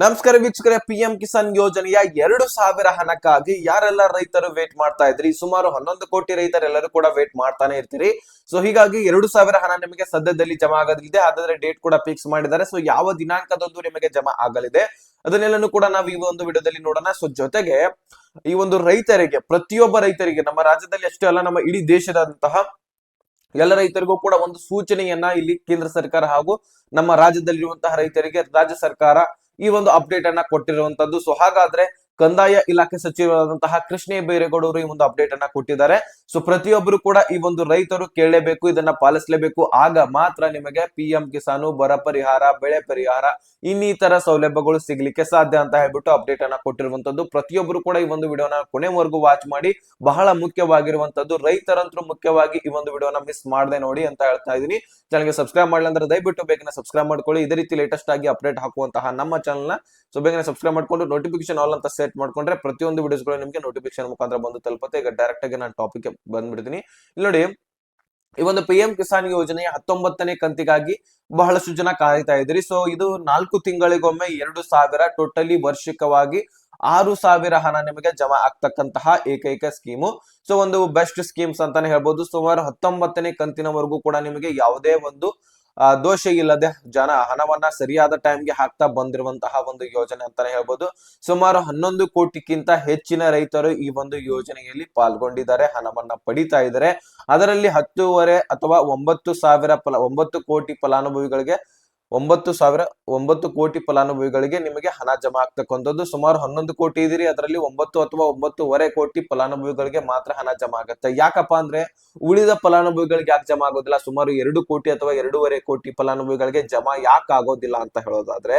ನಮಸ್ಕಾರ ವೀಕ್ಷಕರೇ P M Kisan ಯೋಜನೆಯ ಎರಡು ಸಾವಿರ ಹಣಕ್ಕಾಗಿ ಯಾರೆಲ್ಲ ರೈತರು ವೇಟ್ ಮಾಡ್ತಾ ಇದ್ರಿ? ಸುಮಾರು ಹನ್ನೊಂದು ಕೋಟಿ ರೈತರೆಲ್ಲರೂ ಕೂಡ ವೇಟ್ ಮಾಡ್ತಾನೆ ಇರ್ತೀರಿ. ಸೊ ಹೀಗಾಗಿ ಎರಡು ಸಾವಿರ ಹಣ ನಿಮಗೆ ಸದ್ಯದಲ್ಲಿ ಜಮಾ ಆಗೋದಿದೆ ಹಾಗಾದ್ರೆ ಡೇಟ್ ಕೂಡ ಫಿಕ್ಸ್ ಮಾಡಿದ್ದಾರೆ. ಸೊ ಯಾವ ದಿನಾಂಕದಂದು ನಿಮಗೆ ಜಮಾ ಆಗಲಿದೆ? ಅದನ್ನೆಲ್ಲನೂ ಕೂಡ ನಾವು ಈ ಒಂದು ವಿಡಿಯೋದಲ್ಲಿ ನೋಡೋಣ. ಸೊ ಜೊತೆಗೆ ಈ ಒಂದು ರೈತರಿಗೆ, ಪ್ರತಿಯೊಬ್ಬ ರೈತರಿಗೆ, ನಮ್ಮ ರಾಜ್ಯದಲ್ಲಿ ಅಷ್ಟೇ ಅಲ್ಲ, ನಮ್ಮ ಇಡೀ ದೇಶದಂತಹ ಎಲ್ಲ ರೈತರಿಗೂ ಕೂಡ ಒಂದು ಸೂಚನೆಯನ್ನ ಇಲ್ಲಿ ಕೇಂದ್ರ ಸರ್ಕಾರ ಹಾಗೂ ನಮ್ಮ ರಾಜ್ಯದಲ್ಲಿರುವಂತಹ ರೈತರಿಗೆ, ರಾಜ್ಯ ಸರ್ಕಾರ ಈ ಒಂದು ಅಪ್ಡೇಟ್ ಅನ್ನ ಕೊಟ್ಟಿರುವಂತದ್ದು. ಸೊ ಹಾಗಾದ್ರೆ ಕಂದಾಯ ಇಲಾಖೆ ಸಚಿವರಾದಂತಹ ಕೃಷ್ಣ ಬೈರೇಗೌಡರು ಈ ಒಂದು ಅಪ್ಡೇಟ್ ಅನ್ನ ಕೊಟ್ಟಿದ್ದಾರೆ. ಸೊ ಪ್ರತಿಯೊಬ್ಬರು ಕೂಡ ಈ ಒಂದು ರೈತರು ಕೇಳಲೇಬೇಕು, ಇದನ್ನ ಪಾಲಿಸಲೇಬೇಕು. ಆಗ ಮಾತ್ರ ನಿಮಗೆ ಪಿ ಎಂ ಕಿಸಾನು ಬರ ಪರಿಹಾರ, ಬೆಳೆ ಪರಿಹಾರ, ಇನ್ನಿತರ ಸೌಲಭ್ಯಗಳು ಸಿಗ್ಲಿಕ್ಕೆ ಸಾಧ್ಯ ಅಂತ ಹೇಳ್ಬಿಟ್ಟು ಅಪ್ಡೇಟ್ ಅನ್ನ ಕೊಟ್ಟಿರುವಂತದ್ದು. ಪ್ರತಿಯೊಬ್ಬರು ಕೂಡ ಈ ಒಂದು ವಿಡಿಯೋನ ಕೊನೆವರೆಗೂ ವಾಚ್ ಮಾಡಿ, ಬಹಳ ಮುಖ್ಯವಾಗಿರುವಂತದ್ದು ರೈತರಂತರೂ ಮುಖ್ಯವಾಗಿ ಈ ಒಂದು ವಿಡಿಯೋನ ಮಿಸ್ ಮಾಡದೆ ನೋಡಿ ಅಂತ ಹೇಳ್ತಾ ಇದೀನಿ ಚಾನಲ್ಗೆ ಸಬ್ಸ್ಕ್ರೈಬ್ ಮಾಡಲಿ ಅಂದ್ರೆ ದಯವಿಟ್ಟು ಬೇಗನೆ ಸಬ್ಸ್ಕ್ರೈಬ್ ಮಾಡ್ಕೊಳ್ಳಿ. ಇದೇ ರೀತಿ ಲೇಟೆಸ್ಟ್ ಆಗಿ ಅಪ್ಡೇಟ್ ಹಾಕುವಂತಹ ನಮ್ಮ ಚಾನಲ್ನ. ಸೊ ಬೇಗನೆ ಸಬ್ಸ್ಕ್ರೈಬ್ ಮಾಡ್ಕೊಂಡು ನೋಟಿಫಿಕೇಶನ್ ಆಲ್ ಅಂತ ಸೆಟ್ ಮಾಡ್ಕೊಂಡ್ರೆ ಪ್ರತಿಯೊಂದು ವಿಡಿಯೋಸ್ಗಳು ನಿಮಗೆ ನೋಟಿಫಿಕೇಶನ್ ಮುಖಾಂತರ ಬಂದು ತಲುಪುತ್ತೆ. ಈಗ ಡೈರೆಕ್ಟ್ ಆಗಿ ನಾನು ಟಾಪಿಕ್ ಬಂದ್ಬಿಡ್ತೀನಿ. ಇಲ್ಲಿ ನೋಡಿ, ಈ ಒಂದು ಪಿ ಕಿಸಾನ್ ಯೋಜನೆಯ ಹತ್ತೊಂಬತ್ತನೇ ಕಂತಿಗಾಗಿ ಬಹಳಷ್ಟು ಜನ ಕಾಯ್ತಾ ಇದ್ರಿ ಸೊ ಇದು ನಾಲ್ಕು ತಿಂಗಳಿಗೊಮ್ಮೆ ಎರಡು ಸಾವಿರ ಟೋಟಲಿ ವಾರ್ಷಿಕವಾಗಿ ಆರು ಸಾವಿರ ಹಣ ನಿಮಗೆ ಜಮಾ ಆಗ್ತಕ್ಕಂತಹ ಏಕೈಕ ಸ್ಕೀಮು ಸೊ ಒಂದು ಬೆಸ್ಟ್ ಸ್ಕೀಮ್ಸ್ ಅಂತಾನೆ ಹೇಳ್ಬೋದು. ಸುಮಾರು ಹತ್ತೊಂಬತ್ತನೇ ಕಂತಿನವರೆಗೂ ಕೂಡ ನಿಮಗೆ ಯಾವುದೇ ಒಂದು ದೋಷ ಇಲ್ಲದೆ ಜನ ಹಣವನ್ನ ಸರಿಯಾದ ಟೈಮ್ಗೆ ಹಾಕ್ತಾ ಬಂದಿರುವಂತಹ ಒಂದು ಯೋಜನೆ ಅಂತಾನೆ ಹೇಳ್ಬೋದು. ಸುಮಾರು ಹನ್ನೊಂದು ಕೋಟಿಗಿಂತ ಹೆಚ್ಚಿನ ರೈತರು ಈ ಒಂದು ಯೋಜನೆಯಲ್ಲಿ ಪಾಲ್ಗೊಂಡಿದ್ದಾರೆ, ಹಣವನ್ನ ಪಡಿತಾ ಇದ್ದಾರೆ. ಅದರಲ್ಲಿ ಹತ್ತೂವರೆ ಅಥವಾ ಒಂಬತ್ತು ಸಾವಿರ ಫಲ, ಒಂಬತ್ತು ಕೋಟಿ ಫಲಾನುಭವಿಗಳಿಗೆ ಒಂಬತ್ತು ಸಾವಿರ ಒಂಬತ್ತು ಕೋಟಿ ಫಲಾನುಭವಿಗಳಿಗೆ ನಿಮಗೆ ಹಣ ಜಮಾ ಆಗ್ತಕ್ಕಂಥದ್ದು. ಸುಮಾರು ಹನ್ನೊಂದು ಕೋಟಿ ಇದೀರಿ. ಅದರಲ್ಲಿ ಒಂಬತ್ತು ಅಥವಾ ಒಂಬತ್ತುವರೆ ಕೋಟಿ ಫಲಾನುಭವಿಗಳಿಗೆ ಮಾತ್ರ ಹಣ ಜಮಾ ಆಗುತ್ತೆ. ಯಾಕಪ್ಪ ಅಂದ್ರೆ ಉಳಿದ ಫಲಾನುಭವಿಗಳಿಗೆ ಯಾಕೆ ಜಮಾ ಆಗೋದಿಲ್ಲ? ಸುಮಾರು ಎರಡು ಕೋಟಿ ಅಥವಾ ಎರಡೂವರೆ ಕೋಟಿ ಫಲಾನುಭವಿಗಳಿಗೆ ಜಮಾ ಯಾಕೆ ಆಗೋದಿಲ್ಲ ಅಂತ ಹೇಳೋದಾದ್ರೆ,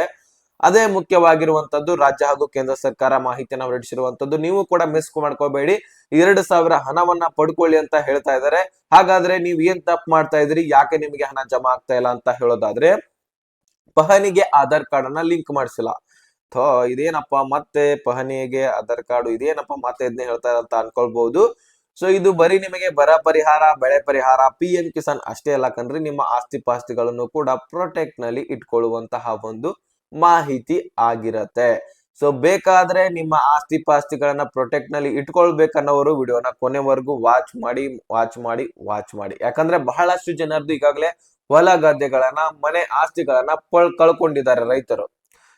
ಅದೇ ಮುಖ್ಯವಾಗಿರುವಂತದ್ದು ರಾಜ್ಯ ಹಾಗೂ ಕೇಂದ್ರ ಸರ್ಕಾರ ಮಾಹಿತಿಯನ್ನು ಹೊರಡಿಸಿರುವಂತದ್ದು ನೀವು ಕೂಡ ಮಿಸ್ ಮಾಡ್ಕೋಬೇಡಿ. ಎರಡು ಸಾವಿರ ಹಣವನ್ನ ಪಡ್ಕೊಳ್ಳಿ ಅಂತ ಹೇಳ್ತಾ ಇದ್ದಾರೆ. ಹಾಗಾದ್ರೆ ನೀವ್ ಏನ್ ತಪ್ಪು ಮಾಡ್ತಾ ಇದ್ರಿ ಯಾಕೆ ನಿಮಗೆ ಹಣ ಜಮಾ ಆಗ್ತಾ ಇಲ್ಲ ಅಂತ ಹೇಳೋದಾದ್ರೆ ಪಹಣಿಗೆ ಆಧಾರ್ ಕಾರ್ಡ್ ಅನ್ನ ಲಿಂಕ್ ಮಾಡಿಸಿಲ್ಲ. ಥೋ, ಇದೇನಪ್ಪ ಮತ್ತೆ ಪಹನಿಗೆ ಆಧಾರ್ ಕಾರ್ಡ್ ಇದೇನಪ್ಪ ಮತ್ತೆ ಇದನ್ನ ಹೇಳ್ತಾ ಅಂತ ಅನ್ಕೊಳ್ಬಹುದು ಸೊ ಇದು ಬರೀ ನಿಮಗೆ ಬರ ಪರಿಹಾರ, ಬೆಳೆ ಪರಿಹಾರ ಪಿ ಎಂ ಕಿಸಾನ್ ಅಷ್ಟೇ ಅಲ್ಲ ಕಣ್ರಿ, ನಿಮ್ಮ ಆಸ್ತಿ ಪಾಸ್ತಿಗಳನ್ನು ಕೂಡ ಪ್ರೊಟೆಕ್ಟ್ನಲ್ಲಿ ಇಟ್ಕೊಳ್ಳುವಂತಹ ಒಂದು ಮಾಹಿತಿ ಆಗಿರತ್ತೆ. ಸೊ ಬೇಕಾದ್ರೆ ನಿಮ್ಮ ಆಸ್ತಿ ಪಾಸ್ತಿಗಳನ್ನ ಪ್ರೊಟೆಕ್ಟ್ನಲ್ಲಿ ಇಟ್ಕೊಳ್ಬೇಕನ್ನೋರು ವಿಡಿಯೋನ ಕೊನೆವರೆಗೂ ವಾಚ್ ಮಾಡಿ ವಾಚ್ ಮಾಡಿ ವಾಚ್ ಮಾಡಿ. ಯಾಕಂದ್ರೆ ಬಹಳಷ್ಟು ಜನರದ್ದು ಈಗಾಗಲೇ ಹೊಲ ಗದ್ದೆಗಳನ್ನ, ಮನೆ ಆಸ್ತಿಗಳನ್ನ ಪಳ್, ಕಳ್ಕೊಂಡಿದ್ದಾರೆ ರೈತರು.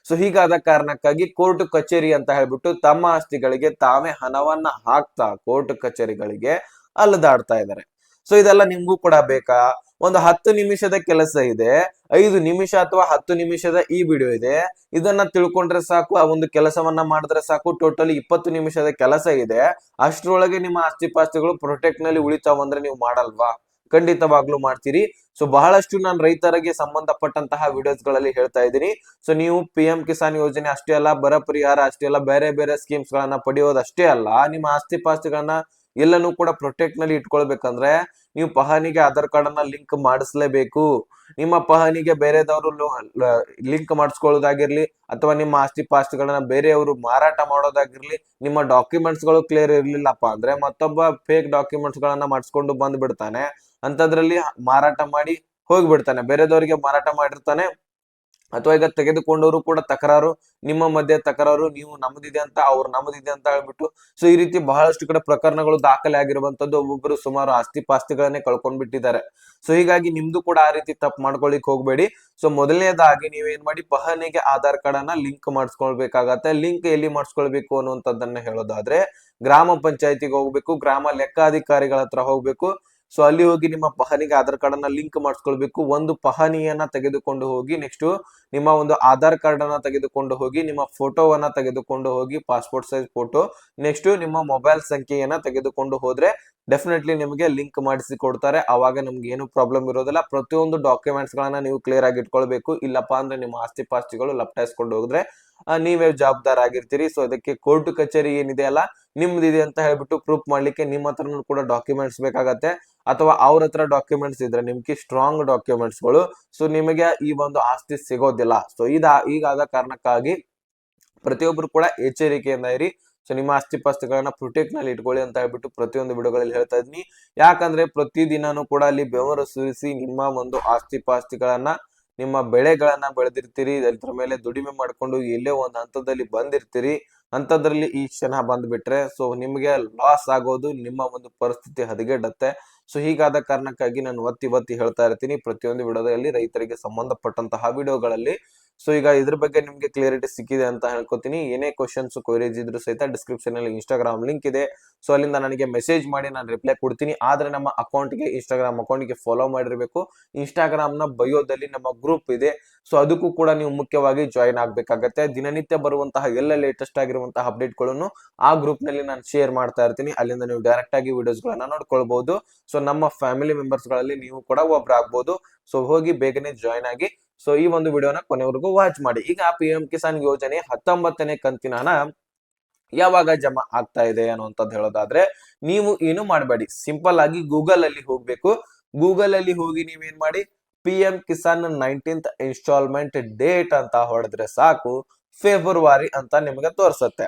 ಸೊ ಹೀಗಾದ ಕಾರಣಕ್ಕಾಗಿ ಕೋರ್ಟ್ ಕಚೇರಿ ಅಂತ ಹೇಳ್ಬಿಟ್ಟು ತಮ್ಮ ಆಸ್ತಿಗಳಿಗೆ ತಾವೇ ಹಣವನ್ನ ಹಾಕ್ತಾ ಕೋರ್ಟ್ ಕಚೇರಿಗಳಿಗೆ ಅಲ್ಲದಾಡ್ತಾ ಇದ್ದಾರೆ. ಸೊ ಇದೆಲ್ಲ ನಿಮ್ಗೂ ಕೂಡ ಬೇಕಾ? ಒಂದು ಹತ್ತು ನಿಮಿಷದ ಕೆಲಸ ಇದೆ. ಐದು ನಿಮಿಷ ಅಥವಾ ಹತ್ತು ನಿಮಿಷದ ಈ ವಿಡಿಯೋ ಇದೆ. ಇದನ್ನ ತಿಳ್ಕೊಂಡ್ರೆ ಸಾಕು, ಆ ಒಂದು ಕೆಲಸವನ್ನ ಮಾಡಿದ್ರೆ ಸಾಕು. ಟೋಟಲಿ ಇಪ್ಪತ್ತು ನಿಮಿಷದ ಕೆಲಸ ಇದೆ. ಅಷ್ಟರೊಳಗೆ ನಿಮ್ಮ ಆಸ್ತಿ ಪಾಸ್ತಿಗಳು ಪ್ರೊಟೆಕ್ಟ್ನಲ್ಲಿ ಉಳಿತಾವಂದ್ರೆ ನೀವು ಮಾಡಲ್ವಾ? ಖಂಡಿತವಾಗ್ಲೂ ಮಾಡ್ತೀರಿ. ಸೊ ಬಹಳಷ್ಟು ನಾನು ರೈತರಿಗೆ ಸಂಬಂಧಪಟ್ಟಂತಹ ವಿಡಿಯೋಸ್ಗಳಲ್ಲಿ ಹೇಳ್ತಾ ಇದ್ದೀನಿ. ಸೊ ನೀವು ಪಿ ಕಿಸಾನ್ ಯೋಜನೆ ಅಷ್ಟೇ ಅಲ್ಲ, ಬರ ಪರಿಹಾರ ಅಷ್ಟೇ ಅಲ್ಲ, ಬೇರೆ ಬೇರೆ ಸ್ಕೀಮ್ಸ್ ಗಳನ್ನ ಪಡೆಯೋದು ಅಷ್ಟೇ ಅಲ್ಲ, ನಿಮ್ಮ ಆಸ್ತಿ ಪಾಸ್ತಿಗಳನ್ನ ಎಲ್ಲನೂ ಕೂಡ ಪ್ರೊಟೆಕ್ಟ್ನಲ್ಲಿ ಇಟ್ಕೊಳ್ಬೇಕಂದ್ರೆ ನೀವು ಪಹಾನಿಗೆ ಆಧಾರ್ ಕಾರ್ಡ್ ಅನ್ನ ಲಿಂಕ್ ಮಾಡಿಸ್ಲೇಬೇಕು. ನಿಮ್ಮ ಪಹಣಿಗೆ ಬೇರೆದವರು ಲಿಂಕ್ ಮಾಡಿಸ್ಕೊಳ್ಳೋದಾಗಿರ್ಲಿ ಅಥವಾ ನಿಮ್ಮ ಆಸ್ತಿ ಪಾಸ್ತಿಗಳನ್ನ ಬೇರೆಯವರು ಮಾರಾಟ ಮಾಡೋದಾಗಿರ್ಲಿ ನಿಮ್ಮ ಡಾಕ್ಯುಮೆಂಟ್ಸ್ಗಳು ಕ್ಲಿಯರ್ ಇರ್ಲಿಲ್ಲಪ್ಪ ಅಂದ್ರೆ ಮತ್ತೊಬ್ಬ ಫೇಕ್ ಡಾಕ್ಯುಮೆಂಟ್ಸ್ ಗಳನ್ನ ಮಾಡಿಸ್ಕೊಂಡು ಬಂದ್ಬಿಡ್ತಾನೆ. ಅಂತದ್ರಲ್ಲಿ ಮಾರಾಟ ಮಾಡಿ ಹೋಗ್ಬಿಡ್ತಾನೆ. ಬೇರೆದವರಿಗೆ ಮಾರಾಟ ಮಾಡಿರ್ತಾನೆ. ಅಥವಾ ಈಗ ತೆಗೆದುಕೊಂಡವರು ಕೂಡ ತಕರಾರು, ನಿಮ್ಮ ಮಧ್ಯೆ ತಕರಾರು, ನೀವು ನಮ್ದಿದೆ ಅಂತ, ಅವ್ರು ನಮ್ದಿದೆ ಅಂತ ಹೇಳ್ಬಿಟ್ಟು, ಸೊ ಈ ರೀತಿ ಬಹಳಷ್ಟು ಕಡೆ ಪ್ರಕರಣಗಳು ದಾಖಲೆ ಆಗಿರುವಂತದ್ದು ಒಬ್ಬೊಬ್ಬರು ಸುಮಾರು ಆಸ್ತಿ ಪಾಸ್ತಿಗಳನ್ನೇ ಕಳ್ಕೊಂಡ್ ಬಿಟ್ಟಿದ್ದಾರೆ ಸೊ ಹೀಗಾಗಿ ನಿಮ್ದು ಕೂಡ ಆ ರೀತಿ ತಪ್ಪು ಮಾಡ್ಕೊಳಿಕ್ ಹೋಗ್ಬೇಡಿ. ಸೊ ಮೊದಲನೇದಾಗಿ ನೀವೇನ್ ಮಾಡಿ ಪಹನಿಗೆ ಆಧಾರ್ ಕಾರ್ಡ್ ಅನ್ನ ಲಿಂಕ್ ಮಾಡಿಸ್ಕೊಳ್ಬೇಕಾಗತ್ತೆ. ಲಿಂಕ್ ಎಲ್ಲಿ ಮಾಡಿಸ್ಕೊಳ್ಬೇಕು ಅನ್ನುವಂಥದ್ದನ್ನ ಹೇಳೋದಾದ್ರೆ, ಗ್ರಾಮ ಪಂಚಾಯತಿಗೆ ಹೋಗ್ಬೇಕು, ಗ್ರಾಮ ಲೆಕ್ಕಾಧಿಕಾರಿಗಳ ಹತ್ರ ಹೋಗ್ಬೇಕು. ಸೊ ಅಲ್ಲಿ ಹೋಗಿ ನಿಮ್ಮ ಪಹನಿಗೆ ಆಧಾರ್ ಕಾರ್ಡ್ ಅನ್ನ ಲಿಂಕ್ ಮಾಡಿಸ್ಕೊಳ್ಬೇಕು. ಒಂದು ಪಹನಿಯನ್ನ ತೆಗೆದುಕೊಂಡು ಹೋಗಿ ನೆಕ್ಸ್ಟ್ ನಿಮ್ಮ ಒಂದು ಆಧಾರ್ ಕಾರ್ಡ್ ಅನ್ನ ತೆಗೆದುಕೊಂಡು ಹೋಗಿ, ನಿಮ್ಮ ಫೋಟೋವನ್ನ ತೆಗೆದುಕೊಂಡು ಹೋಗಿ ಪಾಸ್ಪೋರ್ಟ್ ಸೈಜ್ ಫೋಟೋ ನೆಕ್ಸ್ಟ್ ನಿಮ್ಮ ಮೊಬೈಲ್ ಸಂಖ್ಯೆಯನ್ನ ತೆಗೆದುಕೊಂಡು ಹೋದ್ರೆ ಡೆಫಿನೆಟ್ಲಿ ನಿಮಗೆ ಲಿಂಕ್ ಮಾಡಿಸಿ ಕೊಡ್ತಾರೆ. ಅವಾಗ ನಿಮ್ಗೆ ಏನು ಪ್ರಾಬ್ಲಮ್ ಇರೋದಿಲ್ಲ. ಪ್ರತಿಯೊಂದು ಡಾಕ್ಯುಮೆಂಟ್ಸ್ ಗಳನ್ನ ನೀವು ಕ್ಲಿಯರ್ ಆಗಿ ಇಟ್ಕೊಳ್ಬೇಕು. ಇಲ್ಲಪ್ಪ ಅಂದ್ರೆ ನಿಮ್ಮ ಆಸ್ತಿ ಪಾಸ್ತಿಗಳು ಲಪ್ಟಾಯಿಸ್ಕೊಂಡು ಹೋದ್ರೆ ನೀವೇ ಜವಾಬ್ದಾರ ಆಗಿರ್ತೀರಿ. ಸೊ ಅದಕ್ಕೆ ಕೋರ್ಟ್ ಕಚೇರಿ ಏನಿದೆ ಅಲ್ಲ, ನಿಮ್ದಿದೆ ಅಂತ ಹೇಳ್ಬಿಟ್ಟು ಪ್ರೂಫ್ ಮಾಡ್ಲಿಕ್ಕೆ ನಿಮ್ಮ ಹತ್ರನೂ ಕೂಡ ಡಾಕ್ಯುಮೆಂಟ್ಸ್ ಬೇಕಾಗತ್ತೆ. ಅಥವಾ ಅವ್ರ ಹತ್ರ ಡಾಕ್ಯುಮೆಂಟ್ಸ್ ಇದ್ರೆ ನಿಮ್ಗೆ ಸ್ಟ್ರಾಂಗ್ ಡಾಕ್ಯುಮೆಂಟ್ಸ್ಗಳು. ಸೊ ನಿಮಗೆ ಈ ಒಂದು ಆಸ್ತಿ ಸಿಗೋದಿಲ್ಲ. ಸೊ ಇದ, ಈಗಾದ ಕಾರಣಕ್ಕಾಗಿ ಪ್ರತಿಯೊಬ್ಬರು ಕೂಡ ಎಚ್ಚರಿಕೆಯಿಂದ ಇರಿ. ಸೊ ನಿಮ್ಮ ಆಸ್ತಿ ಪಾಸ್ತಿಗಳನ್ನ ಪ್ರೊಟೆಕ್ಟ್ನಲ್ಲಿ ಇಟ್ಕೊಳ್ಳಿ ಅಂತ ಹೇಳ್ಬಿಟ್ಟು ಪ್ರತಿಯೊಂದು ವಿಡಿಯೋಗಳಲ್ಲಿ ಹೇಳ್ತಾ ಇದ್ದೀನಿ ಯಾಕಂದ್ರೆ ಪ್ರತಿ ದಿನಾನು ಕೂಡ ಅಲ್ಲಿ ಬೆವರು ಸುರಿಸಿ ನಿಮ್ಮ ಒಂದು ಆಸ್ತಿ ಪಾಸ್ತಿಗಳನ್ನ, ನಿಮ್ಮ ಬೆಳೆಗಳನ್ನ ಬೆಳೆದಿರ್ತೀರಿ. ಅದ್ರ ಮೇಲೆ ದುಡಿಮೆ ಮಾಡ್ಕೊಂಡು ಎಲ್ಲೇ ಒಂದು ಹಂತದಲ್ಲಿ ಬಂದಿರ್ತೀರಿ. ಅಂತದ್ರಲ್ಲಿ ಈ ಕ್ಷಣ ಬಂದ್ಬಿಟ್ರೆ, ಸೊ ನಿಮಗೆ ಲಾಸ್ ಆಗೋದು ನಿಮ್ಮ ಒಂದು ಪರಿಸ್ಥಿತಿ ಹದಗೆಡತ್ತೆ. ಸೊ ಹೀಗಾದ ಕಾರಣಕ್ಕಾಗಿ ನಾನು ಒತ್ತಿ ಒತ್ತಿ ಹೇಳ್ತಾ ಇರ್ತೀನಿ ಪ್ರತಿಯೊಂದು ವಿಡಿಯೋದಲ್ಲಿ ರೈತರಿಗೆ ಸಂಬಂಧಪಟ್ಟಂತಹ ವಿಡಿಯೋಗಳಲ್ಲಿ. ಸೊ ಈಗ ಇದ್ರ ಬಗ್ಗೆ ನಿಮ್ಗೆ ಕ್ಲಿಯರಿಟಿ ಸಿಕ್ಕಿದೆ ಅಂತ ಹೇಳ್ಕೊತೀನಿ. ಏನೇ ಕ್ವಶನ್ಸ್ ಕ್ವೈರೀಸ್ ಇದ್ರು ಸಹಿತ ಡಿಸ್ಕ್ರಿಪ್ಷನ್ ಅಲ್ಲಿ ಇನ್ಸ್ಟಾಗ್ರಾಮ್ ಲಿಂಕ್ ಇದೆ. ಸೊ ಅಲ್ಲಿಂದ ನನಗೆ ಮೆಸೇಜ್ ಮಾಡಿ ನಾನು ರಿಪ್ಲೈ ಕೊಡ್ತೀನಿ. ಆದ್ರೆ ನಮ್ಮ ಅಕೌಂಟ್ಗೆ ಇನ್ಸ್ಟಾಗ್ರಾಮ್ ಅಕೌಂಟ್ಗೆ ಫಾಲೋ ಮಾಡಿರ್ಬೇಕು. ಇನ್ಸ್ಟಾಗ್ರಾಮ್ನ ಬಯೋದಲ್ಲಿ ನಮ್ಮ ಗ್ರೂಪ್ ಇದೆ. ಸೊ ಅದಕ್ಕೂ ಕೂಡ ನೀವು ಮುಖ್ಯವಾಗಿ ಜಾಯಿನ್ ಆಗ್ಬೇಕಾಗತ್ತೆ. ದಿನನಿತ್ಯ ಬರುವಂತಹ ಎಲ್ಲ ಲೇಟೆಸ್ಟ್ ಆಗಿರುವಂತಹ ಅಪ್ಡೇಟ್ಗಳನ್ನು ಆ ಗ್ರೂಪ್ನಲ್ಲಿ ನಾನು ಶೇರ್ ಮಾಡ್ತಾ ಇರ್ತೀನಿ. ಅಲ್ಲಿಂದ ನೀವು ಡೈರೆಕ್ಟ್ ಆಗಿ ವಿಡಿಯೋಸ್ ಗಳನ್ನ ನೋಡ್ಕೊಳ್ಬಹುದು ಸೊ ನಮ್ಮ ಫ್ಯಾಮಿಲಿ ಮೆಂಬರ್ಸ್ಗಳಲ್ಲಿ ನೀವು ಕೂಡ ಒಬ್ರಾಗ್ಬೋದು. ಸೊ ಹೋಗಿ ಬೇಗನೆ ಜಾಯಿನ್ ಆಗಿ ಸೊ ಈ ಒಂದು ವಿಡಿಯೋನ ಕೊನೆವರೆಗೂ ವಾಚ್ ಮಾಡಿ. ಈಗ ಪಿ ಎಂ ಕಿಸಾನ್ ಯೋಜನೆ ಹತ್ತೊಂಬತ್ತನೇ ಕಂತಿನ ಹಣ ಯಾವಾಗ ಜಮಾ ಆಗ್ತಾ ಇದೆ ಅನ್ನುವಂಥದ್ದು ಹೇಳೋದಾದ್ರೆ, ನೀವು ಏನು ಮಾಡಬೇಡಿ. ಸಿಂಪಲ್ ಆಗಿ ಗೂಗಲ್ ಅಲ್ಲಿ ಹೋಗ್ಬೇಕು. ಗೂಗಲ್ ಅಲ್ಲಿ ಹೋಗಿ ನೀವೇನ್ ಮಾಡಿ? P M Kisan nineteenth instalment date ಅಂತ ಹೊಡೆದ್ರೆ ಸಾಕು. ಫೆಬ್ರವರಿ ಅಂತ ನಿಮಗೆ ತೋರ್ಸತ್ತೆ.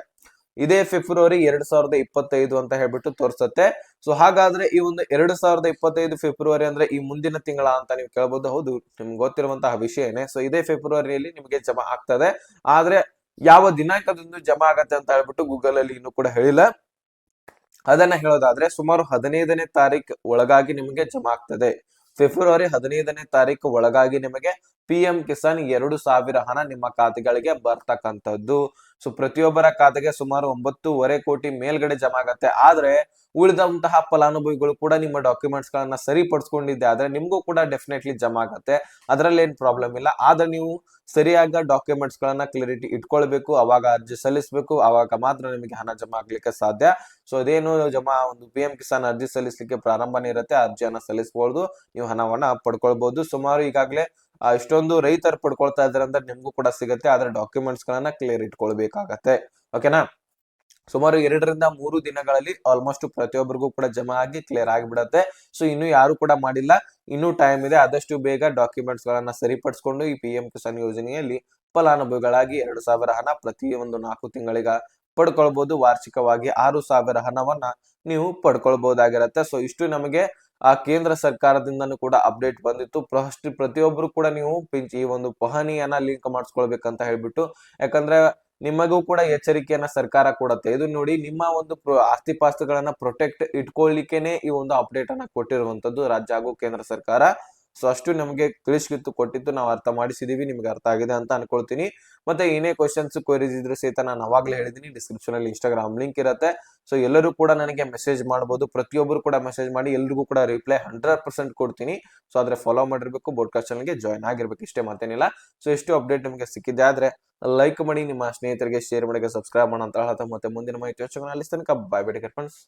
ಇದೇ ಫೆಬ್ರವರಿ ಎರಡ್ ಸಾವಿರದ ಇಪ್ಪತ್ತೈದು ಅಂತ ಹೇಳ್ಬಿಟ್ಟು ತೋರ್ಸತ್ತೆ. ಸೊ ಹಾಗಾದ್ರೆ ಈ ಒಂದು ಎರಡ್ ಸಾವಿರದ ಇಪ್ಪತ್ತೈದು ಫೆಬ್ರವರಿ ಅಂದ್ರೆ ಈ ಮುಂದಿನ ತಿಂಗಳ ಅಂತ ನೀವು ಕೇಳಬಹುದು ಹೌದು, ನಿಮ್ಗೆ ಗೊತ್ತಿರುವಂತಹ ವಿಷಯನೇ ಸೊ ಇದೇ ಫೆಬ್ರವರಿಯಲ್ಲಿ ನಿಮಗೆ ಜಮಾ ಆಗ್ತದೆ. ಆದ್ರೆ ಯಾವ ದಿನಾಂಕದಂದು ಜಮಾ ಆಗತ್ತೆ ಅಂತ ಹೇಳ್ಬಿಟ್ಟು ಗೂಗಲ್ ಅಲ್ಲಿ ಇನ್ನೂ ಕೂಡ ಹೇಳಿಲ್ಲ. ಅದನ್ನ ಹೇಳೋದಾದ್ರೆ ಸುಮಾರು ಹದಿನೈದನೇ ತಾರೀಕು ಒಳಗಾಗಿ ನಿಮಗೆ ಜಮಾ ಆಗ್ತದೆ. ಫೆಬ್ರವರಿ ಹದಿನೈದನೇ ತಾರೀಕು ಒಳಗಾಗಿ ನಿಮಗೆ ಪಿ ಎಂ ಕಿಸಾನ್ ಎರಡು ಸಾವಿರ ಹಣ ನಿಮ್ಮ ಖಾತೆಗಳಿಗೆ ಬರ್ತಕ್ಕಂಥದ್ದು. ಸೊ, ಪ್ರತಿಯೊಬ್ಬರ ಖಾತೆಗೆ ಸುಮಾರು ಒಂಬತ್ತೂವರೆ ಕೋಟಿ ಮೇಲ್ಗಡೆ ಜಮಾ ಆಗತ್ತೆ ಆದ್ರೆ, ಉಳಿದಂತಹ ಫಲಾನುಭವಿಗಳು ಕೂಡ ನಿಮ್ಮ ಡಾಕ್ಯುಮೆಂಟ್ಸ್ ಗಳನ್ನ ಸರಿಪಡಿಸ್ಕೊಂಡಿದ್ದೆ. ಆದ್ರೆ, ನಿಮ್ಗೂ ಕೂಡ ಡೆಫಿನೆಟ್ಲಿ ಜಮಾ ಆಗತ್ತೆ ಅದರಲ್ಲಿ ಏನ್ ಪ್ರಾಬ್ಲಮ್ ಇಲ್ಲ. ಆದ್ರೆ, ನೀವು ಸರಿಯಾದ ಡಾಕ್ಯುಮೆಂಟ್ಸ್ ಗಳನ್ನ ಕ್ಲಿಯರಿಟಿ ಇಟ್ಕೊಳ್ಬೇಕು, ಅವಾಗ ಅರ್ಜಿ ಸಲ್ಲಿಸಬೇಕು, ಅವಾಗ ಮಾತ್ರ ನಿಮಗೆ ಹಣ ಜಮಾ ಆಗ್ಲಿಕ್ಕೆ ಸಾಧ್ಯ. ಸೊ, ಅದೇನು ಜಮಾ ಒಂದು ಪಿ ಎಂ ಕಿಸಾನ್ ಅರ್ಜಿ ಸಲ್ಲಿಸಲಿಕ್ಕೆ ಪ್ರಾರಂಭನೇ ಇರುತ್ತೆ. ಅರ್ಜಿಯನ್ನ ಸಲ್ಲಿಸಬಹುದು ನೀವು ಹಣವನ್ನ ಪಡ್ಕೊಳ್ಬಹುದು ಸುಮಾರು ಈಗಾಗಲೇ ಇಷ್ಟೊಂದು ರೈತರು ಪಡ್ಕೊಳ್ತಾ ಇದ್ರೆ ಅಂದ್ರೆ ನಿಮ್ಗೂ ಕೂಡ ಸಿಗುತ್ತೆ. ಆದ್ರೆ ಡಾಕ್ಯುಮೆಂಟ್ಸ್ ಗಳನ್ನ ಕ್ಲಿಯರ್ ಇಟ್ಕೊಳ್ಬೇಕಾಗತ್ತೆ. ಓಕೆನಾ ಸುಮಾರು ಎರಡರಿಂದ ಮೂರು ದಿನಗಳಲ್ಲಿ ಆಲ್ಮೋಸ್ಟ್ ಪ್ರತಿಯೊಬ್ಬರಿಗೂ ಕೂಡ ಜಮಾ ಆಗಿ ಕ್ಲಿಯರ್ ಆಗಿಬಿಡತ್ತೆ. ಸೊ ಇನ್ನು ಯಾರು ಕೂಡ ಮಾಡಿಲ್ಲ. ಇನ್ನೂ ಟೈಮ್ ಇದೆ. ಆದಷ್ಟು ಬೇಗ ಡಾಕ್ಯುಮೆಂಟ್ಸ್ ಗಳನ್ನ ಸರಿಪಡಿಸಿಕೊಂಡು ಈ ಪಿ ಎಂ ಕಿಸಾನ್ ಯೋಜನೆಯಲ್ಲಿ ಫಲಾನುಭವಿಗಳಾಗಿ ಎರಡು ಸಾವಿರ ಹಣ ಪ್ರತಿ ಒಂದು ನಾಲ್ಕು ತಿಂಗಳಿಗ ಪಡ್ಕೊಳ್ಬಹುದು ವಾರ್ಷಿಕವಾಗಿ ಆರು ಸಾವಿರ ಹಣವನ್ನ ನೀವು ಪಡ್ಕೊಳ್ಬಹುದಾಗಿರತ್ತೆ ಸೊ ಇಷ್ಟು ನಮಗೆ ಆ ಕೇಂದ್ರ ಸರ್ಕಾರದಿಂದನೂ ಕೂಡ ಅಪ್ಡೇಟ್ ಬಂದಿತ್ತು. ಫಸ್ಟ್ ಪ್ರತಿಯೊಬ್ಬರು ಕೂಡ ನೀವು ಪಿಂಚ್ ಈ ಒಂದು ಪಹಣಿಯನ್ನ ಲಿಂಕ್ ಮಾಡಿಸ್ಕೊಳ್ಬೇಕಂತ ಹೇಳ್ಬಿಟ್ಟು, ಯಾಕಂದ್ರೆ ನಿಮಗೂ ಕೂಡ ಎಚ್ಚರಿಕೆಯನ್ನ ಸರ್ಕಾರ ಕೊಡುತ್ತೆ. ಇದು ನೋಡಿ ನಿಮ್ಮ ಒಂದು ಆಸ್ತಿ ಪಾಸ್ತಿಗಳನ್ನ ಪ್ರೊಟೆಕ್ಟ್ ಇಟ್ಕೊಳ್ಳಿಕ್ಕೆನೆ ಈ ಒಂದು ಅಪ್ಡೇಟ್ ಅನ್ನ ಕೊಟ್ಟಿರುವಂತದ್ದು ರಾಜ್ಯ ಹಾಗೂ ಕೇಂದ್ರ ಸರ್ಕಾರ. ಸೊ ಅಷ್ಟು ನಮಗೆ ತಿಳಿಸ್ಲಿತ್ತು ಕೊಟ್ಟಿತ್ತು ನಾವು ಅರ್ಥ ಮಾಡಿಸಿದೀವಿ, ನಿಮ್ಗೆ ಅರ್ಥ ಆಗಿದೆ ಅಂತ ಅನ್ಕೊಳ್ತೀನಿ. ಮತ್ತೆ ಏನೇ ಕ್ವಶನ್ಸ್ ಕ್ವರೀಸ್ ಇದ್ರೆ ಸಹಿತ ನಾನು ಅವಾಗಲೇ ಹೇಳಿದೀನಿ ಡಿಸ್ಕ್ರಿಪ್ಷನ್ ಅಲ್ಲಿ ಇನ್ಸ್ಟಾಗ್ರಾಮ್ ಲಿಂಕ್ ಇರುತ್ತೆ. ಸೊ ಎಲ್ಲರೂ ಕೂಡ ನನಗೆ ಮೆಸೇಜ್ ಮಾಡ್ಬೋದು. ಪ್ರತಿಯೊಬ್ಬರು ಕೂಡ ಮೆಸೇಜ್ ಮಾಡಿ, ಎಲ್ರಿಗೂ ಕೂಡ ರಿಪ್ಲೈ ಹಂಡ್ರೆಡ್ ಪರ್ಸೆಂಟ್ ಕೊಡ್ತೀನಿ. ಸೊ ಆದ್ರೆ ಫಾಲೋ ಮಾಡಿರ್ಬೇಕು ಬೋಡ್ಕಾಸ್ಟ್ ಚಾನಲ್ಗೆ ಜಾಯ್ನ್ ಆಗಿರ್ಬೇಕು, ಇಷ್ಟೇ ಮಾತೇನಿಲ್ಲ. ಸೊ ಎಷ್ಟು ಅಪ್ಡೇಟ್ ನಿಮಗೆ ಸಿಕ್ಕಿದೆ ಆದ್ರೆ ಲೈಕ್ ಮಾಡಿ, ನಿಮ್ಮ ಸ್ನೇಹಿತರಿಗೆ ಶೇರ್ ಮಾಡಿ ಸಬ್ಸ್ಕ್ರೈಬ್ ಮಾಡೋ ಅಂತ ಮತ್ತೆ ಮುಂದಿನ ಮಾಹಿತಿ ಅಲ್ಲಿ ತನಕ. ಬಾಯ್ ಬೇಡಿ ಫ್ರೆಂಡ್ಸ್